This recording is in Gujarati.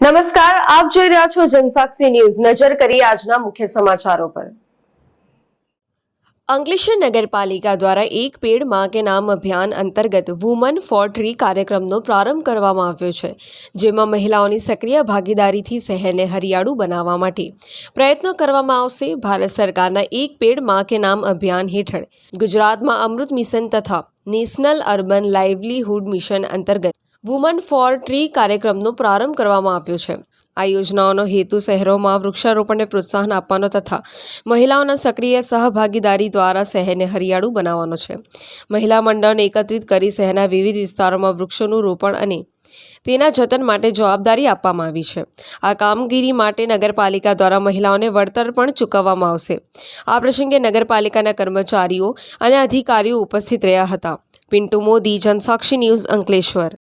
નમસ્કાર, આપ જોઈ રહ્યા છો જનસાક્ષી ન્યૂઝ. નજર કરી આજના મુખ્ય સમાચારો પર. અંકલેશ્વર નગરપાલિકા દ્વારા એક પેડમાં કે નામ અભિયાન અંતર્ગત વુમન ફોર ટ્રી કાર્યક્રમનો પ્રારંભ કરવામાં આવ્યો છે, જેમાં મહિલાઓની સક્રિય ભાગીદારીથી શહેરને હરિયાળું બનાવવા માટે પ્રયત્નો કરવામાં આવશે. ભારત સરકારના એક પેડમાં કે નામ અભિયાન હેઠળ ગુજરાતમાં અમૃત મિશન તથા નેશનલ અર્બન લાઇવલીહુડ મિશન અંતર્ગત વુમન ફોર ટ્રી કાર્યક્રમનો પ્રારંભ કરવામાં આવ્યો છે. આ યોજનાઓનો હેતુ શહેરોમાં વૃક્ષારોપણને પ્રોત્સાહન આપવાનો તથા મહિલાઓના સક્રિય સહભાગીદારી દ્વારા શહેરને હરિયાળું બનાવવાનો છે. મહિલા મંડળને એકત્રિત કરી શહેરના વિવિધ વિસ્તારોમાં વૃક્ષોનું રોપણ અને તેના જતન માટે જવાબદારી આપવામાં આવી છે. આ કામગીરી માટે નગરપાલિકા દ્વારા મહિલાઓને વળતર પણ ચૂકવવામાં આવશે. આ પ્રસંગે નગરપાલિકાના કર્મચારીઓ અને અધિકારીઓ ઉપસ્થિત રહ્યા હતા. પિન્ટુ મોદી, જનસાક્ષી ન્યૂઝ અંકલેશ્વર.